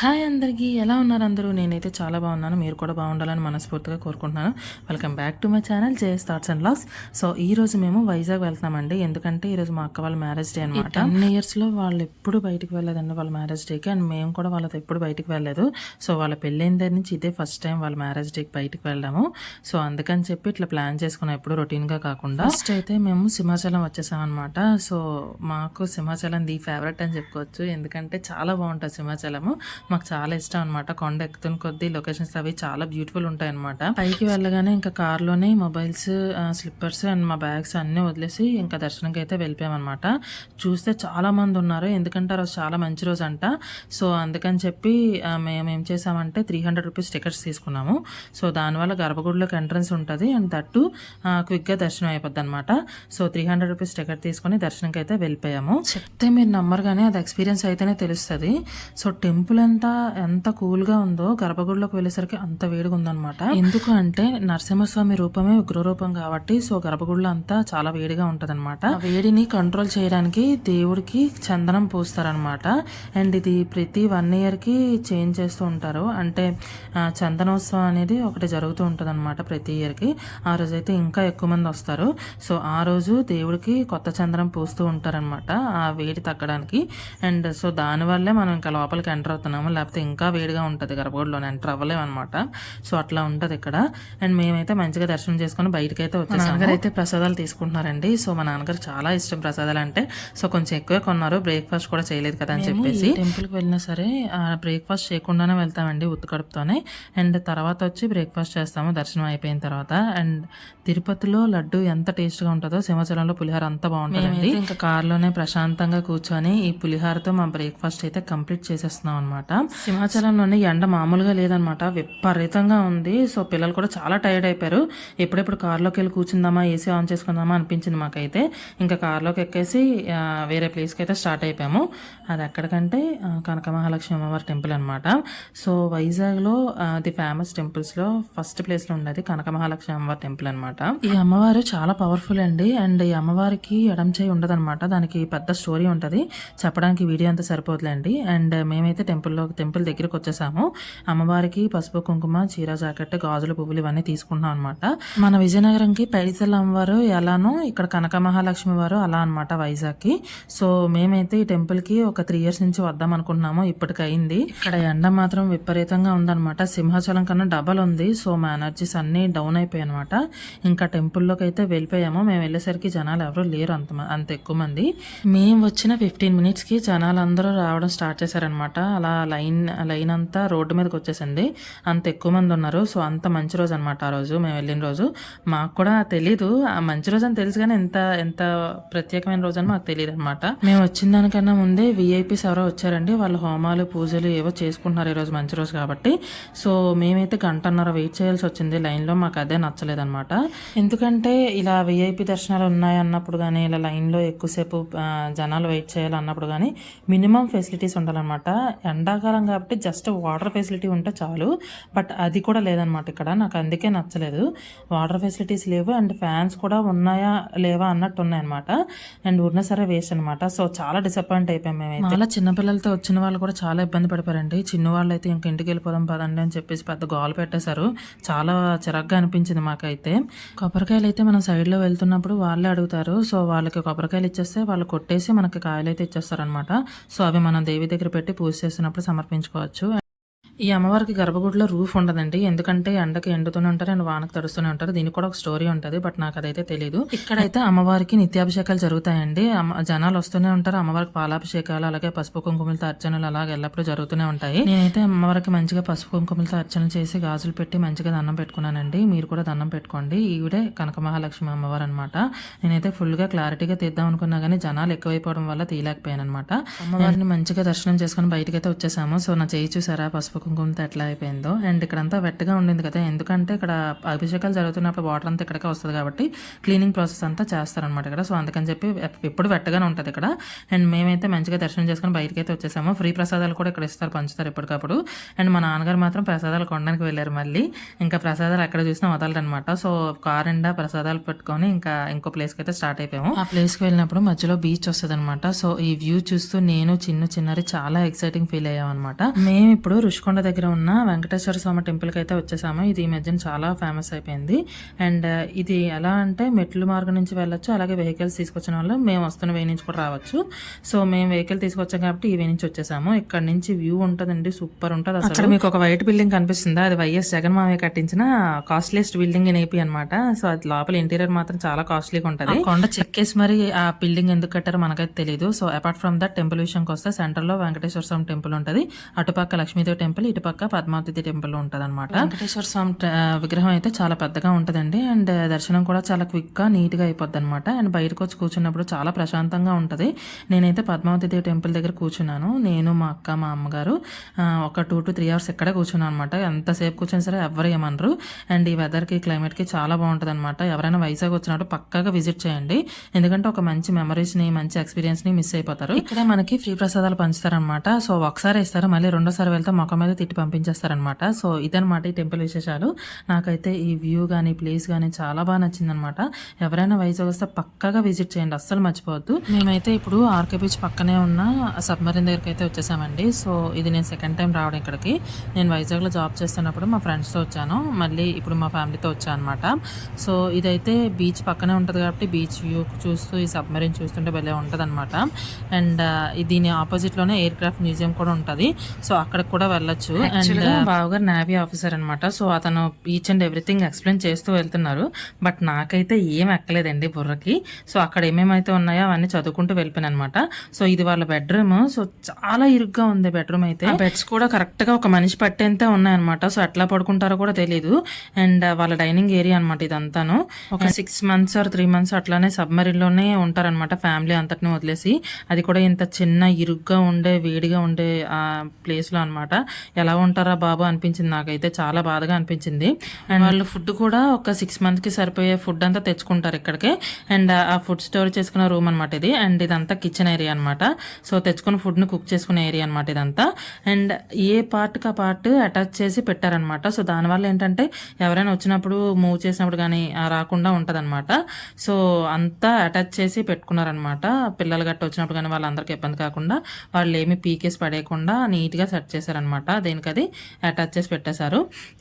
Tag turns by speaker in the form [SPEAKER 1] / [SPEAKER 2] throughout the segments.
[SPEAKER 1] Hi అందరికీ ఎలా ఉన్నారు అందరూ? నేనైతే చాలా బాగున్నాను. మీరు కూడా బాగుండాలని మనస్ఫూర్తిగా కోరుకుంటున్నాను. Welcome back to my channel JS thoughts and loss so ఈ రోజు మేము వైజాగ్ వెళ్తున్నామండి. ఎందుకంటే ఈ రోజు మా అక్క వాళ్ళ మ్యారేజ్ డే అనమాట టెన్ ఇయర్స్లో వాళ్ళు ఎప్పుడు బయటికి వెళ్ళలేదండి వాళ్ళ మ్యారేజ్ డేకి అండ్ మేము కూడా వాళ్ళతో ఎప్పుడు బయటికి వెళ్ళలేదు. సో వాళ్ళ పెళ్ళైన దగ్గర నుంచి ఇదే ఫస్ట్ టైం వాళ్ళ మ్యారేజ్ డేకి బయటికి వెళ్ళాము సో అందుకని చెప్పి ఇట్లా ప్లాన్ చేసుకున్నాం ఎప్పుడు రొటీన్గా కాకుండా. ఫస్ట్ అయితే మేము సింహాచలం వచ్చేసాం అనమాట సో మాకు సింహాచలం ది ఫేవరెట్ అని చెప్పుకోవచ్చు. ఎందుకంటే చాలా బాగుంటుంది సింహాచలము. మాకు చాలా ఇష్టం అనమాట కొండ ఎక్కుతున్న కొద్దీ లొకేషన్స్ అవి చాలా బ్యూటిఫుల్ ఉంటాయి అనమాట పైకి వెళ్ళగానే ఇంకా కార్లోనే మొబైల్స్ స్లిప్పర్స్ అండ్ మా బ్యాగ్స్ అన్నీ వదిలేసి ఇంకా దర్శనంకి అయితే వెళ్ళిపోయామన్నమాట. చూస్తే చాలా మంది ఉన్నారు. ఎందుకంటే ఆ రోజు చాలా మంచి రోజు అంట సో అందుకని చెప్పి మేము ఏం చేసామంటే త్రీ హండ్రెడ్ రూపీస్ టికెట్స్ తీసుకున్నాము. సో దానివల్ల గర్భగుడిలోకి ఎంట్రన్స్ ఉంటుంది. అండ్ దట్టు క్విక్గా దర్శనం అయిపోద్ది అనమాట so three hundred rupees ticket తీసుకొని దర్శనంకి అయితే వెళ్ళిపోయాము చెప్తే మీరు నమ్మరు కానీ అది ఎక్స్పీరియన్స్ అయితేనే తెలుస్తుంది. సో టెంపుల్ అంతా ఎంత కూల్గా ఉందో గర్భగుడిలోకి వెళ్ళేసరికి అంత వేడిగా ఉందన్నమాట. ఎందుకు అంటే నరసింహస్వామి రూపమే ఉగ్రరూపం కాబట్టి సో గర్భగుడిలో అంతా చాలా వేడిగా ఉంటది అనమాట వేడిని కంట్రోల్ చేయడానికి దేవుడికి చందనం పూస్తారనమాట అండ్ ఇది ప్రతి వన్ ఇయర్కి చేంజ్ చేస్తూ ఉంటారు. అంటే చందనోత్సవం అనేది ఒకటి జరుగుతూ ఉంటుంది అనమాట ప్రతి ఇయర్కి. ఆ రోజు అయితే ఇంకా ఎక్కువ మంది వస్తారు. సో ఆ రోజు దేవుడికి కొత్త చందనం పూస్తూ ఉంటారనమాట ఆ వేడి తగ్గడానికి. అండ్ సో దానివల్లే మనం ఇంకా లోపలికి ఎంటర్ అవుతున్నాము. లేకపోతే ఇంకా వేడిగా ఉంటుంది గర్భగుడిలోనే ఎంటర్ అనమాట సో అట్లా ఉంటుంది ఇక్కడ. అండ్ మేమైతే మంచిగా దర్శనం చేసుకుని బయటకి అయితే వచ్చేసాము. నాన్నగారు అయితే ప్రసాదాలు తీసుకుంటున్నారండి. సో మా నాన్నగారు చాలా ఇష్టం ప్రసాదాలు అంటే సో కొంచెం ఎక్కువే కొన్నారు. బ్రేక్ఫాస్ట్ కూడా చేయలేదు కదా అని చెప్పేసి. టెంపుల్కి వెళ్ళినా సరే బ్రేక్ఫాస్ట్ చేయకుండానే వెళ్తామండి ఉత్తు కడుపుతోనే అండ్ తర్వాత వచ్చి బ్రేక్ఫాస్ట్ చేస్తాము. దర్శనం అయిపోయిన తర్వాత. అండ్ తిరుపతిలో లడ్డు ఎంత టేస్ట్గా ఉంటుందో సింహాచలంలో పులిహోర అంత బాగుంటుందండి. ఇంకా కార్లోనే ప్రశాంతంగా కూర్చొని ఈ పులిహోరతో మా బ్రేక్ఫాస్ట్ అయితే కంప్లీట్ చేసేస్తున్నాం అనమాట సింహాచలంలోనే ఎండ మామూలుగా లేదనమాట. విపరీతంగా ఉంది. సో పిల్లలు కూడా చాలా టైర్డ్ అయిపోయారు. ఎప్పుడెప్పుడు కార్లోకి వెళ్ళి కూర్చుందామా ఏసీ ఆన్ చేసుకుందామా అనిపించింది మాకైతే. ఇంకా కార్లోకి ఎక్కేసి వేరే ప్లేస్కి అయితే స్టార్ట్ అయిపోయాము. అది ఎక్కడికంటే కనక మహాలక్ష్మి అమ్మవారి టెంపుల్ అనమాట సో వైజాగ్లో ది ఫేమస్ టెంపుల్స్లో ఫస్ట్ ప్లేస్లో ఉండేది కనక మహాలక్ష్మి అమ్మవారి టెంపుల్ అనమాట ఈ అమ్మవారు చాలా పవర్ఫుల్ అండి. అండ్ ఈ అమ్మవారికి ఎడం చేయి ఉండదు అనమాట దానికి పెద్ద స్టోరీ ఉంటుంది. చెప్పడానికి వీడియో అంతా సరిపోతుందండి అండ్ మేమైతే టెంపుల్లో టెంపుల్ దగ్గరికి వచ్చేసాము. అమ్మవారికి పసుపు కుంకుమ చీర జాకెట్ గాజుల పువ్వులు ఇవన్నీ తీసుకుంటున్నాం అనమాట మన విజయనగరంకి పైడితల్లి అమ్మవారు ఎలానో ఇక్కడ కనక మహాలక్ష్మి వారు అలా అనమాట వైజాగ్కి. సో మేమైతే ఈ టెంపుల్కి ఒక త్రీ ఇయర్స్ నుంచి వద్దాం అనుకుంటున్నాము. ఇప్పటికైంది ఇక్కడ ఎండ మాత్రం విపరీతంగా ఉందన్నమాట. సింహాచలం కన్నా డబల్ ఉంది. సో మా ఎనర్జీస్ అన్ని డౌన్ అయిపోయాయి అనమాట ఇంకా టెంపుల్లోకి అయితే వెళ్ళిపోయాము. మేము వెళ్ళేసరికి జనాలు ఎవరు లేరు అంత మ- అంత ఎక్కువ మంది. మేము వచ్చిన ఫిఫ్టీన్ మినిట్స్కి జనాలు అందరూ రావడం స్టార్ట్ చేశారనమాట అలా లైన్ లైన్ అంతా రోడ్డు మీదకి వచ్చేసింది. అంత ఎక్కువ మంది ఉన్నారు. సో అంత మంచి రోజు అనమాట ఆ రోజు. మేము వెళ్ళిన రోజు. మాకు కూడా తెలీదు. ఆ మంచి రోజు అని తెలుసు కానీ ఎంత ఎంత ప్రత్యేకమైన రోజు అని మాకు తెలియదు అనమాట మేము వచ్చిన దానికన్నా ముందే విఐపీస్ ఎవరో వచ్చారండి. వాళ్ళు హోమాలు పూజలు ఏవో చేసుకుంటున్నారు ఈరోజు మంచి రోజు కాబట్టి. సో మేమైతే గంటన్నర వెయిట్ చేయాల్సి వచ్చింది. లైన్లో మాకు అదే నచ్చలేదన్నమాట ఎందుకంటే ఇలా విఐపీ దర్శనాలు ఉన్నాయి అన్నప్పుడు కానీ ఇలా లైన్లో ఎక్కువసేపు జనాలు వెయిట్ చేయాలి అన్నప్పుడు కానీ మినిమం ఫెసిలిటీస్ ఉండాలన్నమాట. ఎండాకాలం కాబట్టి జస్ట్ వాటర్ ఫెసిలిటీ ఉంటే చాలు. బట్ అది కూడా లేదనమాట ఇక్కడ. నాకు అందుకే నచ్చలేదు. వాటర్ ఫెసిలిటీస్ లేవు. అండ్ ఫ్యాన్స్ కూడా ఉన్నాయా లేవా అన్నట్టు ఉన్నాయన్నమాట. అండ్ ఉన్న సరే వేస్ట్ అనమాట సో చాలా డిసప్పాయింట్ అయిపోయాం మేము చాలా చిన్నపిల్లలతో వచ్చిన వాళ్ళు కూడా చాలా ఇబ్బంది పడిపోయారండి. చిన్న వాళ్ళు అయితే ఇంక ఇంటికి వెళ్ళిపోదాం పదండి అని చెప్పేసి పెద్ద గోలు పెట్టేశారు. చాలా చిరగ్గా అనిపించింది మాకైతే. కొబ్బరికాయలు అయితే మనం సైడ్లో వెళ్తున్నప్పుడు వాళ్ళే అడుగుతారు. సో వాళ్ళకి కొబ్బరికాయలు ఇచ్చేస్తే వాళ్ళు కొట్టేసి మనకి కాయలు అయితే ఇచ్చేస్తారనమాట సో అవి మనం దేవి దగ్గర పెట్టి పూజ చేసినప్పుడు సమర్పించుకోవచ్చు. ఈ అమ్మవారికి గర్భగుడిలో రూఫ్ ఉండదండి. ఎందుకంటే ఎండకి ఎండుతూనే ఉంటారు అండ్ వానకు తడుస్తూనే ఉంటారు. దీనికి కూడా ఒక స్టోరీ ఉంటుంది బట్ నాకు అదైతే తెలియదు ఇక్కడైతే అమ్మవారికి నిత్యాభిషేకాలు జరుగుతాయండి. అమ్మ- జనాలు వస్తూనే ఉంటారు. అమ్మవారికి పాలాభిషేకాలు అలాగే పసుపు కుంకుమలతో అర్చనలు అలాగే ఎల్లప్పుడూ జరుగుతూనే ఉంటాయి. నేనైతే అమ్మవారికి మంచిగా పసుపు కుంకుమలతో అర్చన చేసి గాజులు పెట్టి మంచిగా దండం పెట్టుకున్నానండి. మీరు కూడా దండం పెట్టుకోండి. ఈవిడే కనక మహాలక్ష్మి అమ్మవారు అనమాట నేనైతే ఫుల్గా క్లారిటీగా తీద్దాం అనుకున్నా కానీ జనాలు ఎక్కువైపోవడం వల్ల తీయలేకపోయాను అనమాట అమ్మవారిని మంచిగా దర్శనం చేసుకుని బయటకైతే వచ్చేసాము. సో నా చేయి చూసారా? పసుపు కుంకుమతో ఎట్లా అయిపోయిందో. అండ్ ఇక్కడంతా వెట్టగా ఉండింది కదా. ఎందుకంటే ఇక్కడ అభిషేకాలు జరుగుతున్నప్పుడు వాటర్ అంతా ఇక్కడికే వస్తుంది కాబట్టి క్లీనింగ్ ప్రాసెస్ అంతా చేస్తారనమాట ఇక్కడ. సో అందుకని చెప్పి ఎప్- ఎప్పుడు వెట్టగానే ఉంటుంది ఇక్కడ. అండ్ మేమైతే మంచిగా దర్శనం చేసుకుని బయటకి అయితే వచ్చేసాము. ఫ్రీ ప్రసాదాలు కూడా ఇక్కడ ఇస్తారు పంచుతారు ఎప్పటికప్పుడు అండ్ మా నాన్నగారు మాత్రం ప్రసాదాలు కొనడానికి వెళ్ళారు మళ్ళీ. ఇంకా ప్రసాదాలు ఎక్కడ చూసినా వదలరనమాట సో కార్ ఎండా ప్రసాదాలు పెట్టుకొని ఇంకా ఇంకో ప్లేస్కి అయితే స్టార్ట్ అయిపోయాము. ఆ ప్లేస్కి వెళ్ళినప్పుడు మధ్యలో బీచ్ వస్తుంది అనమాట సో ఈ వ్యూ చూస్తూ నేను చిన్న చిన్నరి చాలా ఎక్సైటింగ్ ఫీల్ అయ్యాం అనమాట మేము ఇప్పుడు రుషికొండ దగ్గర ఉన్న వెంకటేశ్వర స్వామి టెంపుల్కి అయితే వచ్చేసాము. ఇది ఈ మధ్యన చాలా ఫేమస్ అయిపోయింది. అండ్ ఇది ఎలా అంటే మెట్లు మార్గం నుంచి వెళ్ళొచ్చు అలాగే వెహికల్స్ తీసుకొచ్చిన వాళ్ళు మేము వస్తున్న వే నుంచి కూడా రావచ్చు. సో మేము వెహికల్ తీసుకొచ్చాం కాబట్టి ఈ వే నుంచి వచ్చేసాము. ఇక్కడ నుంచి వ్యూ ఉంటుందండి సూపర్ ఉంటుంది అసలు. మీకు ఒక వైట్ బిల్డింగ్ కనిపిస్తుందా? అది వైఎస్ జగన్ మావయ్య కట్టించిన కాస్ట్లీయెస్ట్ బిల్డింగ్ ఇన్ ఏపీ అనమాట సో అది లోపల ఇంటీరియర్ మాత్రం చాలా కాస్ట్లీగా ఉంటుంది. కొండ చెక్కేసి మరి ఆ బిల్డింగ్ ఎందుకు కట్టారో మనకైతే తెలియదు so apart from that temple విషయంకి వస్తే సెంటర్లో వెంకటేశ్వర స్వామి టెంపుల్ ఉంటుంది. అటుపక్క లక్ష్మీదేవి టెంపుల్ ఇటుపక్క పద్మావతి టెంపుల్ ఉంటుంది అనమాట వెంకటేశ్వర స్వామి విగ్రహం అయితే చాలా పెద్దగా ఉంటుందండి. అండ్ దర్శనం కూడా చాలా క్విక్గా నీట్గా అయిపోద్ది అనమాట అండ్ బయటకు వచ్చి కూర్చున్నప్పుడు చాలా ప్రశాంతంగా ఉంటుంది. నేనైతే పద్మావతి దేవి టెంపుల్ దగ్గర కూర్చున్నాను. నేను మా అక్క మా అమ్మగారు ఒక టూ టు త్రీ అవర్స్ ఇక్కడే కూర్చున్నాను అనమాట ఎంతసేపు కూర్చున్నా సరే ఎవరు ఏమనరు. అండ్ ఈ వెదర్కి క్లైమేట్కి చాలా బాగుంటుంది అనమాట ఎవరైనా వైజాగ్ వచ్చినప్పుడు పక్కాగా విజిట్ చేయండి. ఎందుకంటే ఒక మంచి మెమరీస్ని మంచి ఎక్స్పీరియన్స్ని మిస్ అయిపోతారు. ఇక్కడే మనకి ఫ్రీ ప్రసాదాలు పంచుతారనమాట సో ఒకసారి ఇస్తారు మళ్ళీ రెండోసారి వెళ్తే మొక్క మీద తిట్టి పంపించేస్తారనమాట సో ఇదనమాట ఈ టెంపుల్ విశేషాలు. నాకైతే ఈ వ్యూ కానీ ప్లేస్ కానీ చాలా బాగా నచ్చిందనమాట ఎవరైనా వైజాగ్ వస్తే పక్కగా విజిట్ చేయండి అస్సలు మర్చిపోవద్దు. మేమైతే ఇప్పుడు ఆర్కే బీచ్ పక్కనే ఉన్న సబ్మరీన్ దగ్గరికి అయితే వచ్చేసామండి. సో ఇది నేను సెకండ్ టైం రావడం ఇక్కడికి. నేను వైజాగ్లో జాబ్ చేస్తున్నప్పుడు మా ఫ్రెండ్స్తో వచ్చాను. మళ్ళీ ఇప్పుడు మా ఫ్యామిలీతో వచ్చాను అనమాట సో ఇదైతే బీచ్ పక్కనే ఉంటుంది కాబట్టి బీచ్ వ్యూ చూస్తూ ఈ సబ్మరీన్ చూస్తుంటే భలే ఉంటుంది అనమాట అండ్ దీని ఆపోజిట్లోనే ఎయిర్ క్రాఫ్ట్ మ్యూజియం కూడా ఉంటుంది. సో అక్కడికి కూడా వెళ్ళచ్చు. అండ్ బావగారు నేవీ ఆఫీసర్ అనమాట సో అతను ఈచ్ అండ్ ఎవ్రీథింగ్ ఎక్స్ప్లెయిన్ చేస్తూ వెళ్తున్నారు. బట్ నాకైతే ఏం ఎక్కలేదండి బుర్రకి. సో అక్కడ ఏమేమైతే ఉన్నాయో అవన్నీ చదువుకుంటూ వెళ్ళిపోయాను అనమాట సో ఇది వాళ్ళ బెడ్రూమ్ సో చాలా ఇరుగ్గా ఉంది బెడ్రూమ్ అయితే. బెడ్స్ కూడా కరెక్ట్గా ఒక మనిషి పట్టేంతే ఉన్నాయన్నమాట సో ఎట్లా పడుకుంటారో కూడా తెలియదు అండ్ వాళ్ళ డైనింగ్ ఏరియా అనమాట ఇదంతాను. ఒక six months or three months అట్లానే సబ్మరీన్లోనే ఉంటారనమాట ఫ్యామిలీ అంతటిని వదిలేసి. అది కూడా ఇంత చిన్న ఇరుగ్గా ఉండే వేడిగా ఉండే ఆ ప్లేస్లో అనమాట ఎలా ఉంటారా బాబు అనిపించింది. నాకైతే చాలా బాధగా అనిపించింది. అండ్ వాళ్ళు ఫుడ్ కూడా ఒక సిక్స్ మంత్కి సరిపోయే ఫుడ్ అంతా తెచ్చుకుంటారు ఇక్కడికి. అండ్ ఆ ఫుడ్ స్టోర్ చేసుకున్న రూమ్ అనమాట ఇది. అండ్ ఇదంతా కిచెన్ ఏరియా అనమాట సో తెచ్చుకున్న ఫుడ్ని కుక్ చేసుకునే ఏరియా అనమాట ఇదంతా. అండ్ ఏ పార్ట్కి ఆ పార్ట్ అటాచ్ చేసి పెట్టారనమాట సో దానివల్ల ఏంటంటే ఎవరైనా వచ్చినప్పుడు మూవ్ చేసినప్పుడు కానీ రాకుండా ఉంటుందన్నమాట. సో అంతా అటాచ్ చేసి పెట్టుకున్నారనమాట పిల్లలు గట్ట వచ్చినప్పుడు కానీ వాళ్ళందరికీ ఇబ్బంది కాకుండా వాళ్ళు ఏమి పీకేసి పడేయకుండా నీట్గా సెట్ చేశారనమాట దేనికి అది అటాచ్ చేసి పెట్టేశారు.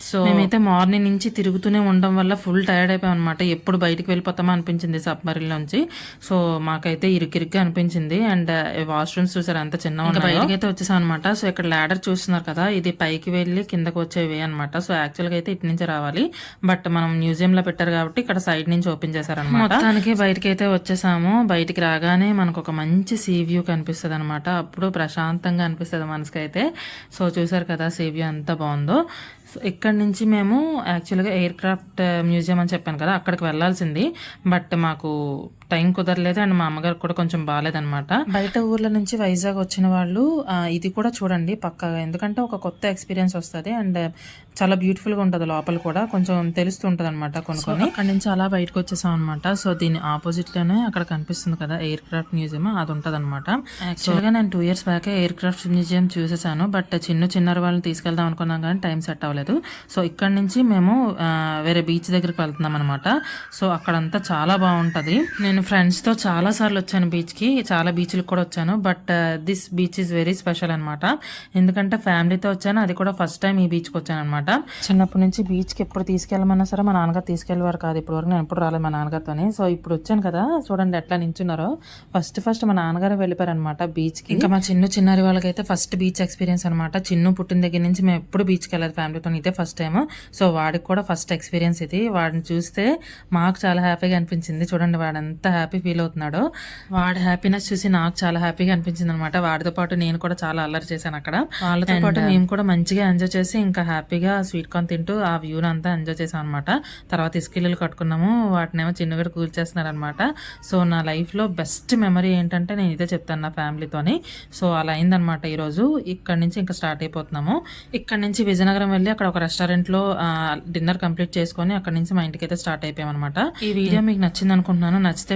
[SPEAKER 1] సో మేమైతే మార్నింగ్ నుంచి తిరుగుతూనే ఉండడం వల్ల ఫుల్ టైర్డ్ అయిపోయాం అనమాట ఎప్పుడు బయటికి వెళ్ళిపోతామా అనిపించింది సబ్మరీన్ నుంచి సో మాకైతే ఇరుకిరుగ్గా అనిపించింది. అండ్ వాష్రూమ్స్ చూసారు ఎంత చిన్న బయటకి అయితే వచ్చేసాం అనమాట సో ఇక్కడ ల్యాడర్ చూస్తున్నారు కదా ఇది పైకి వెళ్ళి కిందకు వచ్చే వే అనమాట సో యాక్చువల్గా అయితే ఇటు నుంచి రావాలి. బట్ మనం మ్యూజియం లో పెట్టారు కాబట్టి ఇక్కడ సైడ్ నుంచి ఓపెన్ చేశారనమాట మొత్తానికి బయటకి అయితే వచ్చేసాము. బయటికి రాగానే మనకు ఒక మంచి సీ వ్యూ కనిపిస్తుంది అనమాట అప్పుడు ప్రశాంతంగా అనిపిస్తుంది మనసుకైతే. సో చూసారు కదా సీ ఎంత బాగుందో. సో ఇక్కడ నుంచి మేము యాక్చువల్గా ఎయిర్ క్రాఫ్ట్ మ్యూజియం అని చెప్పాను కదా అక్కడికి వెళ్ళాల్సింది. బట్ మాకు టైం కుదరలేదు అండ్ మా అమ్మగారు కూడా కొంచెం బాగాలేదనమాట బయట ఊర్ల నుంచి వైజాగ్ వచ్చిన వాళ్ళు ఇది కూడా చూడండి పక్కగా. ఎందుకంటే ఒక కొత్త ఎక్స్పీరియన్స్ వస్తుంది అండ్ చాలా బ్యూటిఫుల్గా ఉంటుంది లోపల కూడా. కొంచెం తెలుస్తూ ఉంటుంది అనమాట కొన్ని అక్కడ నుంచి అలా బయటకు వచ్చేసాం అనమాట సో దీని ఆపోజిట్లోనే అక్కడ కనిపిస్తుంది కదా ఎయిర్ క్రాఫ్ట్ మ్యూజియం అది ఉంటుంది అనమాట యాక్చువల్గా నేను two years back aircraft museum చూసేసాను. But చిన్న చిన్నర వాళ్ళని తీసుకెళ్దాం అనుకున్నాం కానీ టైం సెట్ అవ్వలేదు. సో ఇక్కడ నుంచి మేము వేరే బీచ్ దగ్గరికి వెళ్తున్నాం అనమాట సో అక్కడంతా చాలా బాగుంటది. నేను నేను ఫ్రెండ్స్తో చాలా సార్లు వచ్చాను బీచ్కి చాలా బీచ్లకు కూడా వచ్చాను. But this beach is very special అనమాట ఎందుకంటే ఫ్యామిలీతో వచ్చాను అది కూడా ఫస్ట్ టైం ఈ బీచ్కి వచ్చాను అనమాట చిన్నప్పటి నుంచి బీచ్కి ఎప్పుడు తీసుకెళ్ళమన్నా సరే మా నాన్నగారు తీసుకెళ్ళేవారు కాదు. ఇప్పుడు వరకు నేను ఎప్పుడు రాలేదు మా నాన్నగారితోని. సో ఇప్పుడు వచ్చాను కదా చూడండి ఎట్లా నించున్నారో. ఫస్ట్ ఫస్ట్ మా నాన్నగారు వెళ్ళిపోయారనమాట బీచ్కి బీచ్కి. ఇంకా మా చిన్న చిన్నారి వాళ్ళకైతే ఫస్ట్ బీచ్ ఎక్స్పీరియన్స్ అనమాట చిన్న పుట్టిన దగ్గర నుంచి మేము ఎప్పుడు బీచ్కి వెళ్ళదు ఫ్యామిలీతో ఇదే ఫస్ట్ టైం సో వాడికి కూడా ఫస్ట్ ఎక్స్పీరియన్స్ ఇది. వాడిని చూస్తే మాకు చాలా హ్యాపీగా అనిపించింది. చూడండి వాడంతా హ్యాపీ ఫీల్ అవుతున్నాడో. వాడి హ్యాపీనెస్ చూసి నాకు చాలా హ్యాపీగా అనిపించింది అనమాట వాడితో పాటు నేను కూడా చాలా అల్లరి చేశాను అక్కడ. వాళ్ళతో పాటు మేము కూడా మంచిగా ఎంజాయ్ చేసి ఇంకా హ్యాపీగా స్వీట్ కార్న్ తింటూ ఆ వ్యూని అంతా ఎంజాయ్ చేసాం అనమాట తర్వాత ఇసుకిల్లు కట్టుకున్నాము. వాటినేమో చిన్నగా కూల్ చేస్తున్నారు అనమాట సో నా లైఫ్లో బెస్ట్ మెమరీ ఏంటంటే నేను ఇదే చెప్తాను నా ఫ్యామిలీతోని సో అలా అయిందనమాట ఈరోజు. ఇక్కడ నుంచి ఇంకా స్టార్ట్ అయిపోతున్నాము. ఇక్కడ నుంచి విజయనగరం వెళ్ళి అక్కడ ఒక రెస్టారెంట్లో డిన్నర్ కంప్లీట్ చేసుకొని అక్కడ నుంచి మా ఇంటికి అయితే స్టార్ట్ అయిపోయాం అనమాట ఈ వీడియో మీకు నచ్చింది అనుకుంటున్నాను నచ్చితే